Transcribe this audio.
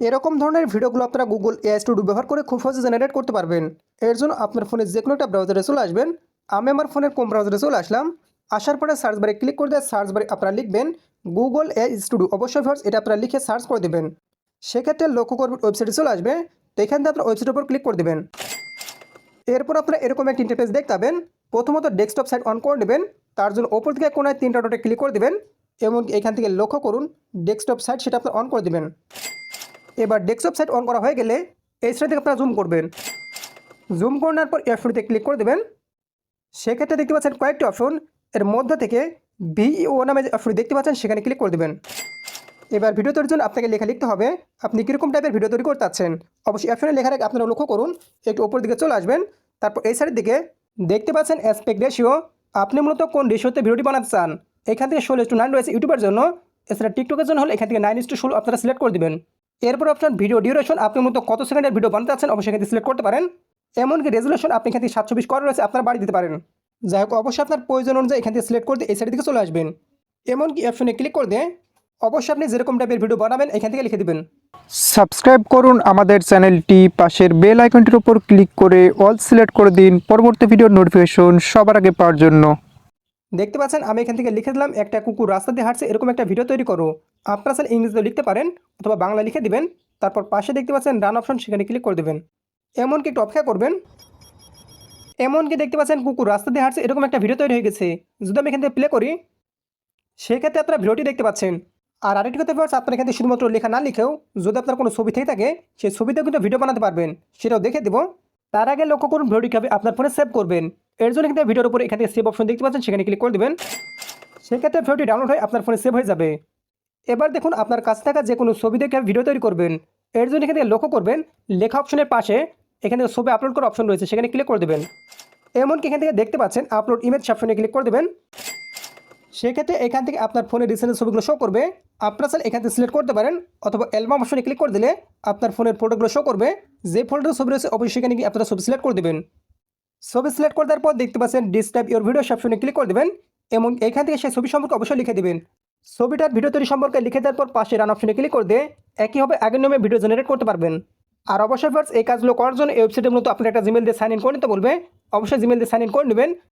এরকম ধরনের ভিডিওগুলো আপনারা গুগল এআই স্টুডিও ব্যবহার করে খুব সহজে জেনারেট করতে পারবেন। এর জন্য আপনার ফোনে যে কোনো একটা ব্রাউজারে চলে আসবেন। আমি আমার ফোনের কোন ব্রাউজারে চলে আসলাম। আসার পরে সার্চ বারে ক্লিক করে দেয় সার্চ বারে আপনারা লিখবেন গুগল এআই স্টুডিও অবশ্যই ফার্স্ট এটা আপনারা লিখে সার্চ করে দেবেন। সেক্ষেত্রে লক্ষ্য করবেন ওয়েবসাইটে চলে আসবে। তো এখান থেকে আপনার ওয়েবসাইটের উপর ক্লিক করে দেবেন। এরপর আপনারা এরকম একটা ইন্টারফেস দেখতে পাবেন। প্রথমত ডেস্কটপ সাইট অন করে নেবেন। তার জন্য ওপর থেকে কোনায় তিনটা ডটে ক্লিক করে দেবেন। এবং এখান থেকে লক্ষ্য করুন ডেস্কটপ সাইট সেটা আপনার অন করে দেবেন। এবার ডেস্কটপ সাইট অন করা হয়ে গেলে এই সাইড থেকে আপনারা জুম করবেন। জুম করার পর এফডিতে ক্লিক করে দেবেন। সেক্ষেত্রে দেখতে পাচ্ছেন কয়েকটি অপশন এর মধ্যে থেকে ভিইও নামে যে অপশন দেখতে পাচ্ছেন, সেখানে ক্লিক করে দেবেন। এবার ভিডিও তৈরির জন্য আপনাকে লেখা লিখতে হবে। আপনি কীরকম টাইপের ভিডিও তৈরি করতে চাচ্ছেন? অবশ্যই অপশনে লেখার আগে আপনারা লক্ষ্য করুন, একটু ওপর দিকে চলে আসবেন। তারপর এই সাইডের দিকে দেখতে পাচ্ছেন অ্যাসপেক্ট রেশিও আপনি মূলত কোন রেশিওতে ভিডিওটি বানাতে চান? এখান থেকে ষোলো টু নাইন রয়েছে ইউটিউবের জন্য। এছাড়া টিকটকের জন্য হলে এখান থেকে নাইন টু ষোলো আপনারা সিলেক্ট করে দেবেন। এরপর অপশন ভিডিও ডিউরেশন আপনি মূলত কত সেকেন্ডের ভিডিও বানাতে চাচ্ছেন অবশ্যই এখান সিলেক্ট করতে পারেন। এমনকি রেজুলেশন আপনি এখান থেকে সাতশো বিশ করা রয়েছে, আপনার বাড়ি দিতে পারেন। যাই হোক, অবশ্যই আপনার প্রয়োজন অনুযায়ী এখান থেকে সিলেক্ট করতে এই সাইড দিকে চলে আসবেন। এমনকি অপশনে ক্লিক করে দিয়ে অবশ্যই আপনি যেরকম টাইপের ভিডিও বানাবেন, এখান থেকে লিখে দিবেন। সাবস্ক্রাইব করুন আমাদের চ্যানেলটি পাশের বেল আইকনটির উপর ক্লিক করে অল সিলেক্ট করে দিন। পরবর্তী ভিডিওর নোটিফিকেশন সবার আগে পাওয়ার জন্য। দেখতে পাচ্ছেন, আমি এখান থেকে লিখে দিলাম, একটা কুকুর রাস্তা দিয়ে হাঁটছে, এরকম একটা ভিডিও তৈরি করো। আপনারা স্যার ইংরেজিতে লিখতে পারেন, অথবা বাংলা লিখে দিবেন। তারপর পাশে দেখতে পাচ্ছেন রান অপশন সেখানে ক্লিক করে দেবেন। এমনকি একটু অপেক্ষা করবেন। এমনকি দেখতে পাচ্ছেন, কুকুর রাস্তা দিয়ে হাঁটছে, এরকম একটা ভিডিও তৈরি হয়ে গেছে। যদি আমি এখান থেকে প্লে করি, সেক্ষেত্রে আপনারা ভিডিওটি দেখতে পাচ্ছেন। আর আরেকটি কথা বলছে আপনার এখান থেকে শুধুমাত্র লেখা না লিখেও, যদি আপনার কোনো ছবি থেকে থাকে, সেই ছবিতেও কিন্তু ভিডিও বানাতে পারবেন। সেটাও দেখে দেবো। তার আগে লক্ষ্য করুন ভিডিওটি কীভাবে আপনার ফোনে সেভ করবেন। এর জন্য কিন্তু ভিডিওর উপরে এখান থেকে সেভ অপশন দেখতে পাচ্ছেন, সেখানে ক্লিক করে দেবেন। সেক্ষেত্রে ভিডিওটি ডাউনলোড হয়ে আপনার ফোনে সেভ হয়ে যাবে। এবার দেখুন আপনার কাছে থাকা যে কোনো ছবি দেখে ভিডিও তৈরি করবেন। এর জন্য এখান থেকে লক্ষ্য করবেন, লেখা অপশনের পাশে এখানে ছবি আপলোড করার অপশন রয়েছে, সেখানে ক্লিক করে দেবেন। এমনকি এখান থেকে দেখতে পাচ্ছেন আপলোড ইমেজ অপশনে ক্লিক করে দেবেন। সেক্ষেত্রে এখান থেকে আপনার ফোনে রিসেন্ট ছবিগুলো শো করবে, আপনারা স্যার এখান থেকে সিলেক্ট করতে পারেন, অথবা অ্যালবাম অপশনে ক্লিক করে দিলে আপনার ফোনের ফটোগুলো শো করবে। যে ফোল্ডারের ছবি রয়েছে, অবশ্যই সেখানে গিয়ে আপনারা ছবি সিলেক্ট করে দেবেন। ছবি সিলেক্ট করে দেওয়ার পর দেখতে পাচ্ছেন ডিসক্রাইব ইউর ভিডিও অপশনে ক্লিক করে দেবেন এবং এখান থেকে সেই ছবি সম্পর্কে অবশ্যই লিখে দেবেন। ছবিটার ভিডিও তৈরি সম্পর্কে লিখে দেওয়ার পর পাশে রান অপশনে ক্লিক করে দিয়ে একইভাবে আগের নিয়মে ভিডিও জেনারেট করতে পারবেন। আর অবশ্যই ফার্স্ট এই কাজগুলো করার জন্য এই ওয়েবসাইটের মতো আপনার একটা জিমেল দিয়ে সাইন ইন করে নিতে বলবে। অবশ্যই জিমেল দিয়ে সাইন ইন করে নেবেন।